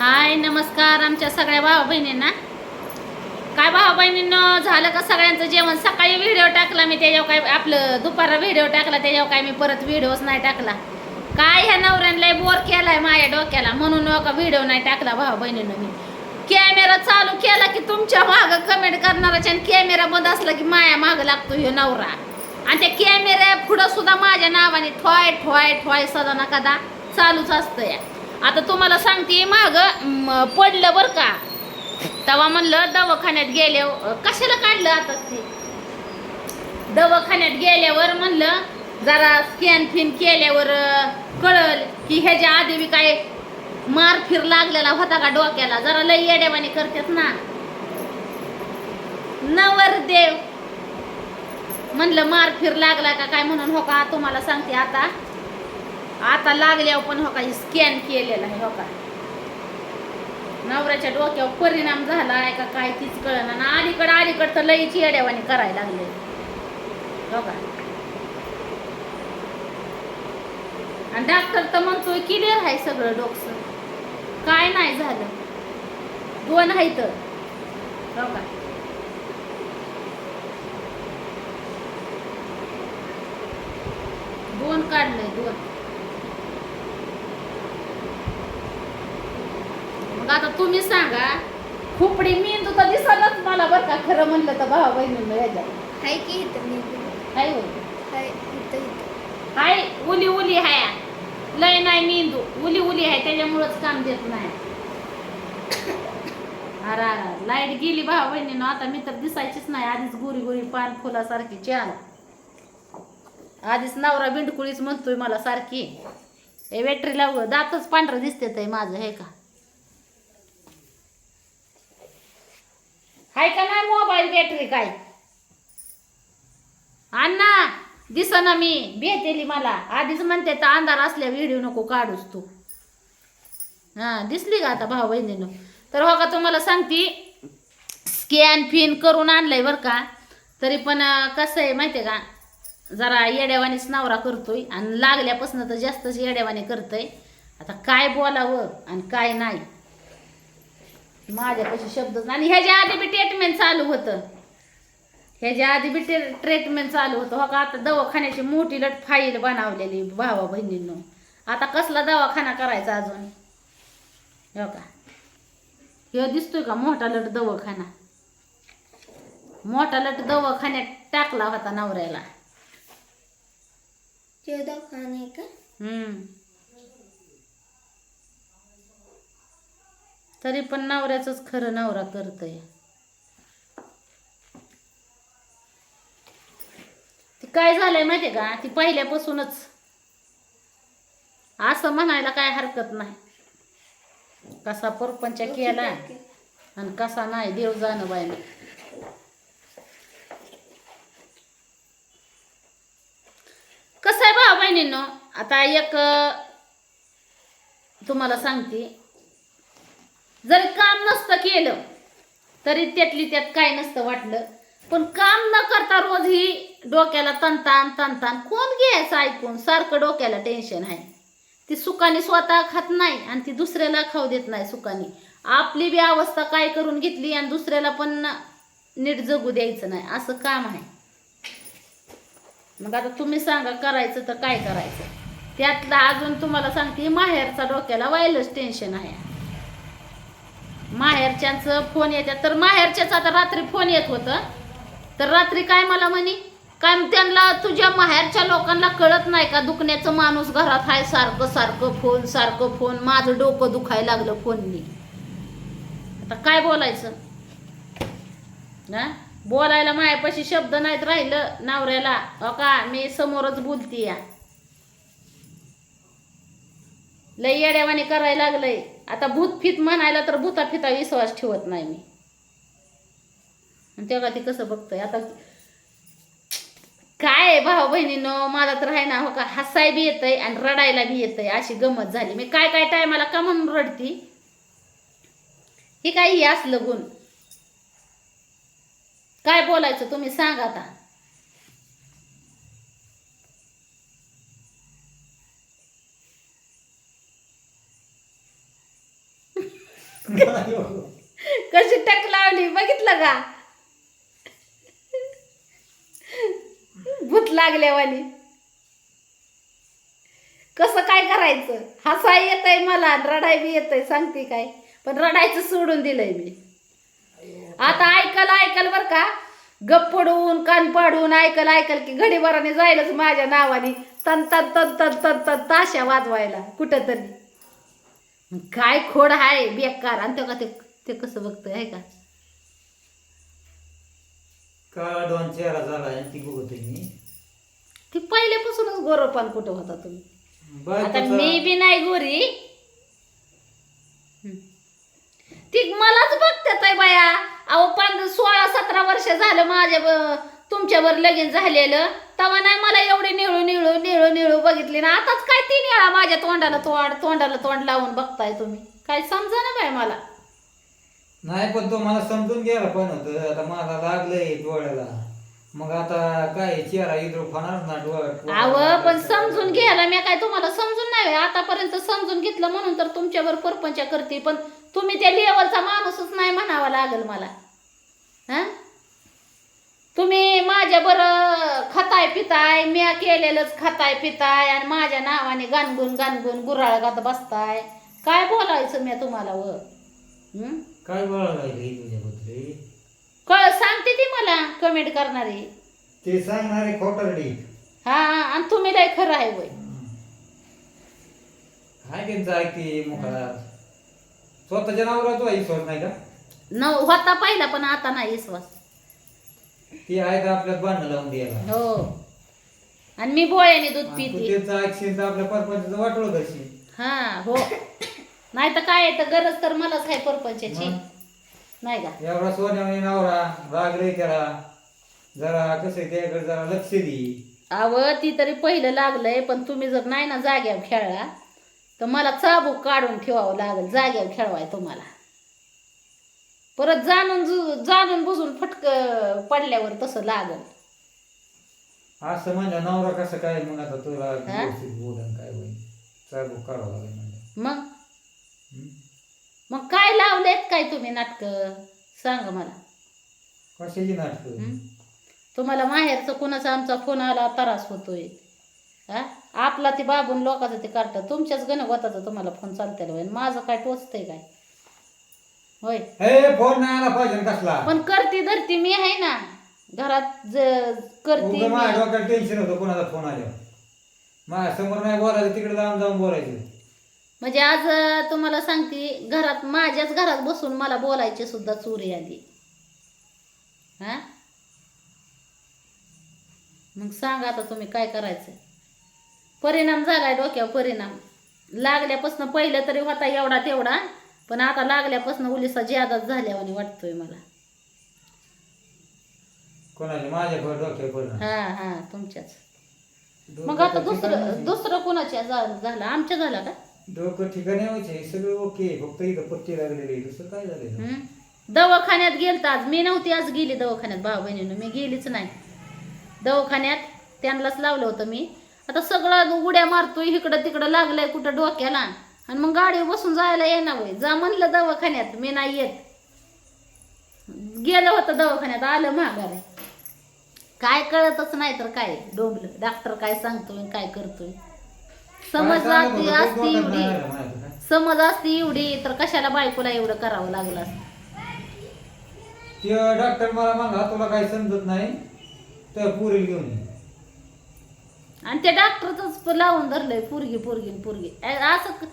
हाय नमस्कार आमच्या सगळ्या भावा बहिणींना. काय भावा बहिणींना झालं का सगळ्यांचं जेवण? सकाळी व्हिडिओ टाकला मी त्याच्यावर काय आपलं दुपारा व्हिडिओ टाकला त्याच्यावर काय मी परत व्हिडिओच नाही टाकला. काय ह्या नवऱ्यांना बोर केलाय माझ्या डोक्याला म्हणून का व्हिडिओ नाही टाकला भावा बहिणीनं मी. कॅमेरा चालू केला की तुमच्या माग कमेंट करणाराच्या आणि कॅमेरा बंद असला की माया माग लागतो ह्यो नवरा. आणि त्या कॅमेऱ्या पुढं सुद्धा माझ्या नावाने ठॉय ठॉय ठॉय सदा ना कदा चालूच असतं या. आता तुम्हाला सांगते माग पडलं बरं का. तेव्हा म्हणलं दवाखान्यात गेल्यावर कशाला काढलं आता ते? दवाखान्यात गेल्यावर म्हणलं जरा स्कॅन फिन केल्यावर कळल की ह्याच्या आधी बी काय मार फिर लागलेला होता का डोक्याला? जरा लई येड्यावानी करतात ना. नवरदेव. म्हणलं मार फिर लागला का काय म्हणून हो का? तुम्हाला सांगते आता. आता लागल्यावर पण हो का स्कॅन केलेला आहे हो का. नवऱ्याच्या डोक्यावर परिणाम झाला आहे का काय तीच कळना. ना अलीकडं अलीकडं तर लईच येड्यावानी करायला लागले. हो का. आणि डॉक्टर तर म्हणतोय क्लिअर आहे सगळं डोकसं. काय नाही झालं. दोन आहेत हो का. दोन काढलंय दोन. मग आता तुम्ही सांगा. खुपडी मेंदू तर दिसलच मला बरं का. खरं म्हणलं तर भावा बहिणीनं हाय की इथं होय हाय. इथं इथं. हाय उली उली हाय. लय नाही मेंदू उली उली आहे त्याच्यामुळंच काम देत नाही. अरे अरे लाइट गेली भावा बहिणीनं. आता मी तर दिसायचीच नाही. आधीच गुरी गुरी पान फुलासारखी छान आधीच नवरा बिंडकुळीच म्हणतोय मला सारखी. ए बॅटरी लाव दातच पांढरं दिसते माझं हे का? हाय का नाही मोबाईल बॅटरी काय? अण्णा दिस ना मी भेटेली मला. आधीच म्हणते तर अंधार असल्या व्हिडिओ नको काढूस तू. हा दिसली का आता भाऊ बहिणीनं? तर हो का तुम्हाला सांगती स्कॅन फिन करून आणलंय बरं का. तरी पण कसं आहे माहिती आहे का? जरा येड्यावानीच नवरा करतोय आणि लागल्यापासून तर जास्तच येड्यावानी करतोय. आता काय बोलावं आणि काय नाही. माझ्यापाशी शब्दच. आणि ह्याच्या आधी बी ट्रीटमेंट चालू होतं. ह्याच्या आधी बी ट्रीटमेंट चालू होतं. हो का आता दवाखान्याची मोठी लट फाईल बनवलेली भावा बहिणींनो. आता कसला दवाखाना करायचा अजून? हो का? ह्यो दिसतोय का मोठा लट दवाखाना? मोठा लट दवाखान्यात टाकला होता नवऱ्याला. हम्म. तरी पण नवऱ्याच खरं नवरा करतय. ती काय झालंय माहितीये का? ती पहिल्यापासूनच. असं म्हणायला काय हरकत नाही. कसा परपंच केला आणि कसा नाही देव जाणं बायनं कसं आहे भाऊ बहिणींनो? आता एक तुम्हाला सांगते. जरी काम नसतं केलं तरी त्यातली त्यात काय नसतं वाटलं. पण काम न करता रोज ही डोक्याला तनतान तनतान कोण घ्यायचं ऐकून? सारखं डोक्याला टेन्शन आहे. ती सुखाने स्वतः खात नाही आणि ती दुसऱ्याला खाऊ देत नाही सुखाने आपली बी अवस्था काय करून घेतली आणि दुसऱ्याला पण नीट जगू द्यायचं नाही. असं काम आहे. मग आता तुम्ही सांगा करायचं तर काय करायचं? त्यातला अजून तुम्हाला सांगते माहेरचा डोक्याला वायलच टेन्शन आहे. माहेरच्यांचं फोन येतात तर माहेरच्याच आता रात्री फोन येत होतं. तर रात्री काय मला म्हणे? काय त्यांना तुझ्या माहेरच्या लोकांना कळत नाही का? दुखण्याचं माणूस घरात आहे सारखं सारखं फोन सारखं फोन माझं डोकं दुखायला लागलं फोननी आता काय बोलायचं? ना बोलायला मायापाशी शब्द नाहीत राहिलं नवऱ्याला. हो का मी समोरच बोलती या लय येड्यावाणी करायला लागलंय. आता भूत फित म्हणायला तर भूता फिता विश्वास ठेवत नाही मी. आणि तेव्हा ते कसं बघतोय आता काय भाऊ बहिणीनं मला तर आहे ना हो का हसाय बी येतंय आणि रडायला बी येतंय अशी गमत झाली. मी काय काय टायमाला का म्हणून रडती? ही काय ही असलं गुण. काय बोलायचं तुम्ही सांगा आता. कशी टक लावली बघितलं का? भूत लागल्यावानी. कसं काय करायचं? हसाय येतंय मला रडाय बी येतंय सांगते काय? पण रडायचं सोडून दिलंय मी. आता ऐकल ऐकल बर का? गप पडून कान पाडून ऐकल ऐकल की घडीभराने जायलाच माझ्या नावाने. तन तन तन तन तन तन ताशा वाजवायला कुठं तरी काय खोड आहे बेकार. आणि ते का ते ते कसं बघतोय आहे का? काळा दोन चेहरा झाला आणि ती बघतोय मी. ती पहिल्यापासूनच गोरपान कुठं होता तुम्ही? आता बायकोचा- मी बी नाही गोरी. हं. ती मलाच बघतात आहे बाया. अहो पंधरा सोळा सतरा वर्ष झालं माझ्या ब- तुमच्यावर लगीन झालेलं. तेव्हा नाही मला एवढी निळू निळू निळू निळू बघितली ना. आताच काय तीन वेळा माझ्या तोंडाला तोंड तोंडाला तोंड लावून बघताय तुम्ही. काय समजा ना बाय मला. नाही पण तो मला समजून घ्यायला पण होत. आता मला लागलंय डोळ्याला. मग आता काय चेहरा इद्रो फाणार ना डोळ्यात? अव पण समजून घ्यायला मी काय तुम्हाला समजून नाही आतापर्यंत समजून घेतलं म्हणून तर तुमच्यावर परपंच करते. पण तुम्ही त्या लेवलचा माणूसच नाही म्हणावा लागल मला. हा? तुम्ही माझ्या बरं खाताय पिताय मी केलेलंच खाताय पिताय आणि माझ्या नावाने गाणगुण गाणगुण गुराळ गात बसताय. काय बोलायचं मी तुम्हाला व? हं? काय लागली तुझ्याबद्दल कळ सांगते ती मला कमेंट करणारी. ते सांगणारे खोटरडी. हा आणि तुम्ही लय खरं आहे वय. हाय त्यांचं ऐकते स्वतःच्या तो विश्वास नाही का? न होता पहिला पण आता नाही विश्वास. ती आहे तर लावून द्यायला. हो. आणि मी बोळ्याने दूध आणि तू पिते. त्यांचं ऐकशील तर आपल्या परपंचाचं वाटलं करशील. हा हो. नाही तर काय आहे तर गरज तर मलाच आहे परपंचाची. मग? नाही का? एवढा सोन्याने नवरा राग रे त्याला जरा कसं आहे त्याकडे जरा लक्ष दे. अव ती तरी पहिलं लागलंय पण तुम्ही जर नाही ना जाग्यावर खेळला तर मला चाबूक काढून ठेवावं लागेल. जाग्यावर खेळवाय तुम्हाला. परत जाणून जु- जाणून बुजून फटक पडल्यावर तसं लागल. असं म्हणलं नवरा कसं काय मग आता तुला हा? व्यवस्थित बोलन काय होईल? चालू काढावं लागेल म्हणलं मग? हं? मग काय लावलेत काय तुम्ही नाटक? सांगा मला. कशाची नाटक? हं? तुम्हाला माहेरचं कुणाचा आमचा फोन आला त्रास होतोय. हा? आपला ते बाबून लोकांचं ते काढतात तुमच्याच गणगोताचा तुम्हाला फोन चालतेला होईल माझं काय टोचतंय काय? होय. हे फोन नाही आला पाहिजे ना कसला? पण करती धरती मी आहे ना. घरात ज- करती उगा माझ्या मी. डोक्याला टेन्शन होतं कोणाचा फोन आल्यावर. माझ्यासमोर नाही बोलायचं तिकडे जाऊन जाऊन बोलायचं. म्हणजे आज अं, तुम्हाला सांगते घरात माझ्याच घरात बसून मला बोलायची सुद्धा चोरी आली हा? मग सांगा आता तुम्ही काय करायचं. परिणाम झालाय डोक्यावर परिणाम. लागल्यापासून पहिलं तरी होता एवढा तेवढा. पण आता लागल्यापासून उलिसा ज्यादाच झाल्यावानी वाटतोय मला. कोणाचे माझ्या घर डोक्यावर परिणाम. हा हा तुमच्याच. मग आता दुसरं. दुसरं कोणाच्या झा- झालं? आमच्या झाला का? डोकं ठिकाणी व्हायचे सगळं ओके. फक्त इथं पट्टी लागलेली आहे. दुसरं काय झालेलं हं? दवाखान्यात गेलत आज. मी नव्हती आज गेली दवाखान्यात भाऊ बहिणीनं. मी गेलीच नाही. दवाखान्यात त्यांनाच लावलं होतं मी. आता सगळं उड्या मारतोय. इकडं तिकडं लागलंय कुठं डोक्याला. आणि मग गाडीवर बसून जायला येणार वय जा म्हणलं दवाखान्यात मी नाही येत. गेलं होतं दवाखान्यात आलं महागार काय कळतच नाही तर काय डोंबलं. डॉक्टर काय सांगतोय काय करतोय? समज असती? असती एवढी? समज असती एवढी तर कशाला बायकोला एवढं करावं लागलं असतं? ते डॉक्टर मला म्हणला तुला काही समजत नाही तर पुरी घेऊन ये. आणि त्या डॉक्टरच लावून धरलंय पोरगी पोरगी पोरगी. असं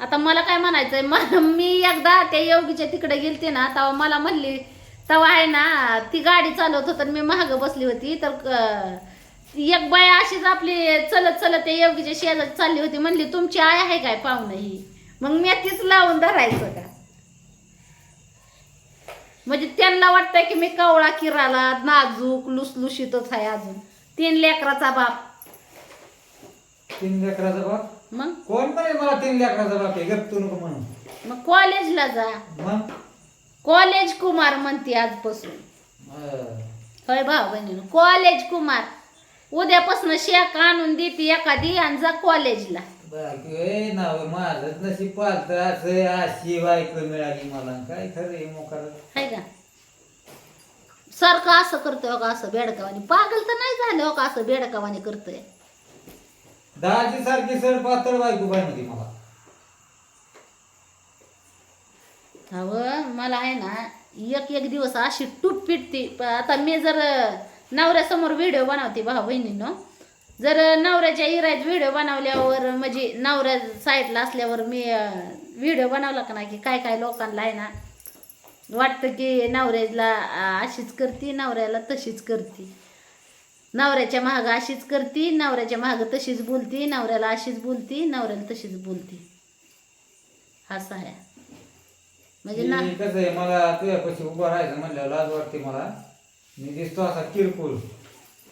आता मला काय म्हणायचंय? मला मी एकदा त्या योगीच्या तिकडे गेलते ना तेव्हा मला म्हणली तेव्हा आहे ना ती गाडी चालवत होत मी महाग बसली होती. तर एक बाय अशीच आपली चलत चलत त्या योगीच्या शेजात चालली होती. म्हणली तुमची आय आहे काय पाहुणं ही? मग मी तीच लावून धरायचं का म्हणजे त्यांना वाटतंय की मी कवळा किराला नाजूक लुसलुशीतच आहे अजून. तीन लेकराचा बाप. तीन लेकराचा बाप? मग? कोण म्हणे मला तीन लेकराचा बाप आहे गप तू नको म्हणून मग कॉलेजला जा. मग? कॉलेज कुमार म्हणते आजपासून. अं, होय भाऊ बहिणीनं कॉलेज कुमार. उद्यापासून शेक आणून देते एखादी आणि जा कॉलेजला. बायको ए नाव माझंच नशीब पालतं असं अशी बायको मिळाली मला. काय खरं आहे मोकार? आहे का? सारखं असं करतोय हो का असं बेडकावानी. पागल तर नाही झालं हो का असं बेडकावानी करतोय. दहाची सारखी सर पातळ बायको पाहिजे मला. मला आहे ना एक एक दिवस अशी तूट पिटती प- आता मी जर नवऱ्यासमोर व्हिडिओ बनवते भाऊ बहिणींनो. जर नवऱ्याच्या इरायत व्हिडिओ बनवल्यावर म्हणजे नवऱ्या साईडला असल्यावर मी व्हिडिओ बनवला का नाही की काय काय लोकांना आहे ना वाटतं की नवऱ्याला अशीच करते नवऱ्याला तशीच करती. नवऱ्याच्या महाग अशीच करती नवऱ्याच्या महाग तशीच बोलती नवऱ्याला अशीच बोलती नवऱ्याला तशीच बोलती. असं आहे. म्हणजे ना मी कसं आहे मला तुझ्यापाशी उभं राहायचं म्हणल्यावर लाज वाटते मला. मी दिसतो असा किरकोळ.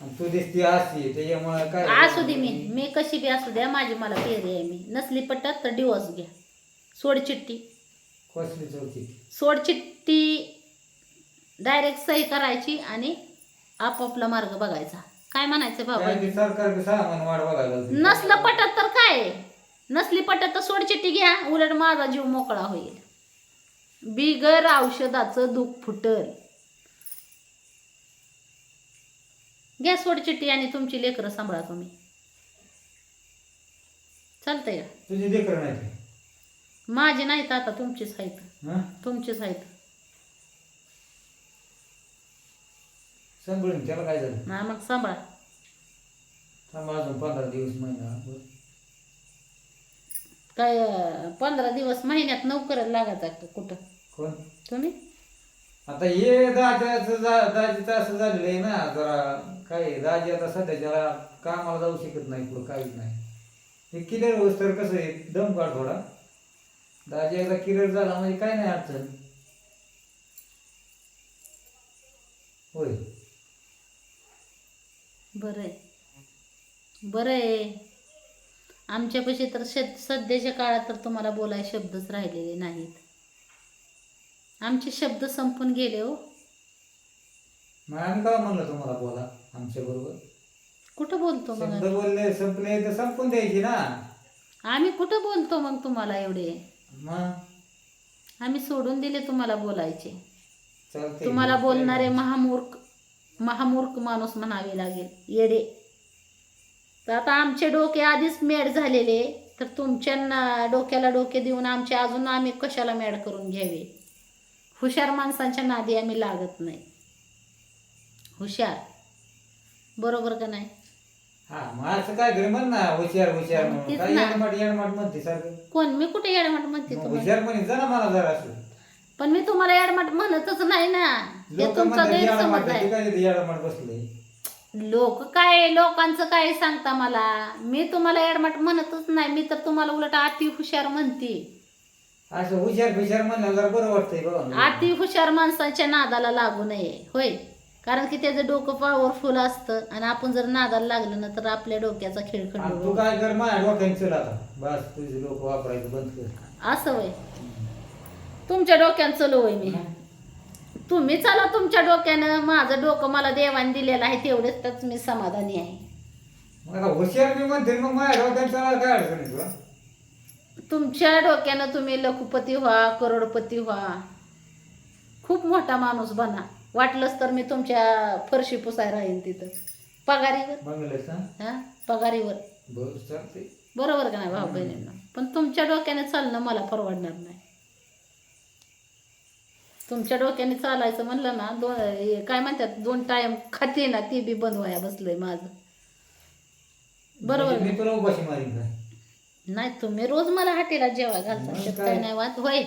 आणि तू दिसते अशी त्याच्यामुळे काय असू दे मी. मी कशी बी असू द्या माझी मला पेरी आहे मी. नसली पटत तर डिवॉर्स घ्या. सोड चिठ्ठी. कसली चौकी सोड चिठ्ठी डायरेक्ट सही करायची आणि आपापला मार्ग बघायचा. काय म्हणायचं बाबा? सरकार. नसलं पटत तर काय? नसली पटत तर सोड चिठ्ठी घ्या उलट माझा जीव मोकळा होईल. बिगर औषधाचं दुःख फुटल. घ्या सोड चिठ्ठी आणि तुमची लेकरं सांभाळा तुम्ही. चालतंय का? तुझी लेकर नाही ते. माझी नाहीत आता तुमचीच आहेत? तुमचीच आहेत. सांभाळून त्याला काय झालं? ना मग सांभाळा. थांब अजून पंधरा दिवस महिना. काय अं, पंधरा दिवस महिन्यात नोकरीला लागायचा का कुठं? कोण? तुम्ही? आता हे दाजाचं जा दाजीचं असं झालेलं आहे ना जरा काय दाजी आता सध्याच्याला कामाला जाऊ शकत नाही पुढं काहीच नाही. हे क्लिअर होस तर कसं आहे दम काढ थोडा. दाजी एकदा क्लिअर झाला म्हणजे काय नाही अडचण. होय. बरं आहे बरं आहे आमच्यापाशी तर शेत सध्याच्या काळात तर तुम्हाला बोलाय शब्दच राहिलेले नाहीत. आमचे शब्द संपून गेले हो. म्हणलं तुम्हाला बोला? कुठं बोलतो मग शब्द? बोलले संपले तर संपून द्यायची ना. आम्ही कुठं बोलतो मग तुम्हाला एवढे? मग? आम्ही सोडून दिले तुम्हाला बोलायचे. चालते तुम्हाला बोलणारे महामूर्ख महामूर्ख माणूस म्हणावे लागेल. येडे. तर आता आमचे डोके आधीच मेड झालेले. तर तुमच्या डोक्याला डोके देऊन आमचे अजून आम्ही कशाला मेड करून घ्यावे? हुशार माणसांच्या नादी आम्ही लागत नाही. हुशार. बरोबर का नाही? हा कोण? मी कुठे येडमाट म्हणते तुम्हाला? पण मी तुम्हाला येडमाट म्हणतच नाही ना. हे लोक तुमचा म्हणतात गैरसमज आहे. लोक काय लोकांचं काय सांगता मला? मी तुम्हाला ॲडमट म्हणतच नाही. मी तर तुम्हाला उलट अति हुशार म्हणते. असं हुशार बिशार म्हणलं जरा बरं वाटतंय अति हुशार माणसाच्या नादाला लागू नये. होय. कारण की त्याचं डोकं पॉवरफुल असतं आणि आपण जर नादाला लागलं ना तर आपल्या डोक्याचा खेळ आणि तू काय कर माझ्या डोक्याने चल आता. बस तुझे लोक वापरायचं बंद कर. असं वय तुमच्या डोक्यानं चलो होय मी. तुम्ही चला तुमच्या डोक्यानं. माझं डोकं मला देवाने दिलेलं आहे तेवढेच तर मी समाधानी आहे. मग आता हुशार मी म्हणते मग माझ्या डोक्याने चला काय अडचण आहे तुला तुमच्या डोक्यानं तुम्ही लखुपती व्हा करोडपती व्हा. खूप मोठा माणूस बना. वाटलंच तर मी तुमच्या फरशी पुसाय राहीन तिथं. पगारीवर? हा? पगारीवर. बरं चालते बरोबर का नाही भाऊ बहिणींना? पण तुमच्या डोक्याने चालणं मला परवडणार नाही. तुमच्या डोक्याने चालायचं म्हणलं ना दोन काय म्हणतात दोन टाइम खाते ना ती बी बंद व्हाया बसलंय माझं. बरोबर? म्हणजे मी तुला उपाशी मारीन काय? नाही तुम्ही रोज मला हाटीला जेवा घालता मग त्यात काय? काय नाही वाद होय.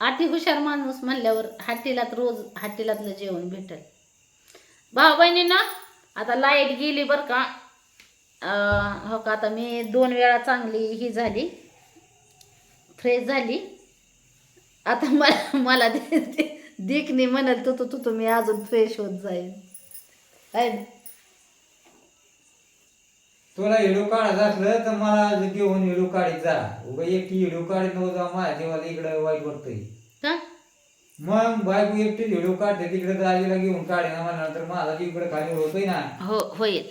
अति हुशार माणूस म्हणल्यावर हाटीलात रोज हाटीलातलं जेवण भेटेल. भाऊ बहिणींना आता लाइट गेली बरं का. अं, हो का आता मी दोन वेळा चांगली ही झाली. फ्रेश झाली. आता मला मला दिकनी म्हणाल तू तू तू तुम्ही अजून फ्रेश होत जाईल आहे ना? तुला हिडू काढायचं असलं तर मला घेऊन हिडू काढीत जा. उगा एकटी हिडू काढीत नव्हतं जा माझ्या देवाला इकडे वाईट वाटतंय. का? मग बायको एकटी हिडू काढते तिकडे दाजीला घेऊन काढे ना म्हणल्यानंतर माझा जीव इकडे खाली होतोय ना. हो होईल.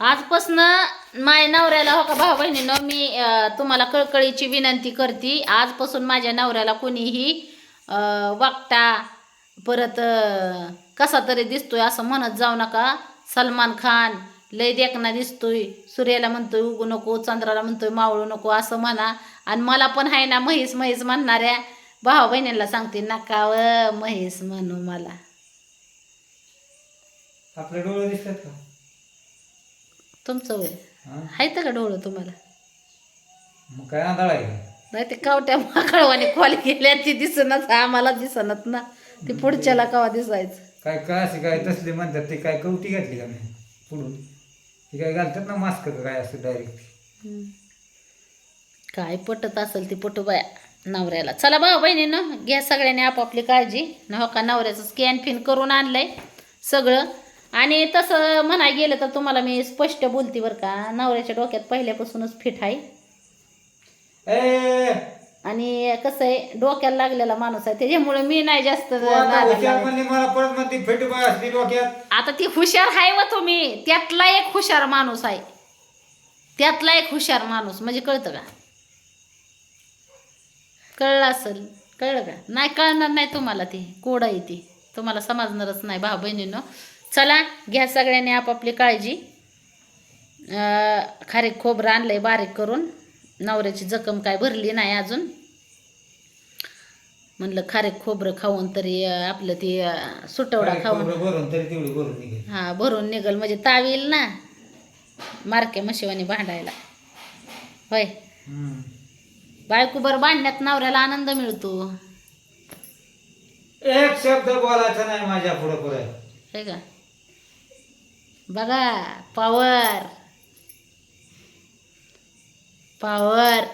आजपासनं माझ्या नवऱ्याला हो का भाऊ बहिणीनं मी तुम्हाला कळकळीची विनंती करते. आजपासून माझ्या नवऱ्याला कोणीही अं, वागता परत कसा तरी दिसतोय असं म्हणत जाऊ नका. सलमान खान लय देखना दिसतोय. सूर्याला म्हणतोय उगू नको चंद्राला म्हणतोय मावळू नको असं म्हणा. आणि मला पण आहे ना म्हैस म्हैस म्हणणाऱ्या भाऊ बहिणीला सांगते नका व म्हैस म्हणू मला. आपले डोळे दिसतात का? तुमचं वय? आहेत का डोळं तुम्हाला? मग काय आंधळा आहे? नाही ते कावट्या माकळवाने खोली गेल्या ती दिसनच आम्हाला दिसनच ना. ते पुढच्याला कवा दिसायचं? काय काय असे काय तसले म्हणतात ते काय कवटी घातली का नाही पुढून? ते काय घालतात ना मास्क का काय असं डायरेक्ट हम्म. काय पटत असेल ती पटू बाया नवऱ्याला. चला भाऊ बहिणीनं घ्या सगळ्यांनी आपापली काळजी. न हो का नवऱ्याचं स्कॅन फिन करून आणलंय सगळं. आणि तसं म्हणाय गेलं तर तुम्हाला मी स्पष्ट बोलते बरं का. नवऱ्याच्या डोक्यात पहिल्यापासूनच फिट आहे. आणि कसं आहे डोक्याला लागलेला माणूस आहे. त्याच्यामुळे मी नाही जास्त आता ती हुशार आहे व तुम्ही. त्यातला एक हुशार माणूस आहे. त्यातला एक हुशार माणूस म्हणजे कळतं का? कळलं असेल. कळलं का? नाही कळणार नाही तुम्हाला ती. कोड आहे ती. तुम्हाला समजणारच नाही भाऊ बहिणीनं चला घ्या सगळ्यांनी आपापली काळजी. अं, खारीक खोबरं आणलंय बारीक करून. नवऱ्याची जखम काय भरली नाही अजून. म्हणलं खारीक खोबरं खाऊन तरी आपलं ती सुटवडा खाऊन. हा भरून निघल. म्हणजे ताव येईल ना. मारके मशिवानी भांडायला. होय. हम्म. बायको बरं भांडण्यात नवऱ्याला आनंद मिळतो. एक शब्द बोलायचा नाही माझ्या पुढं पुढे. हे का? बघा पावर पावर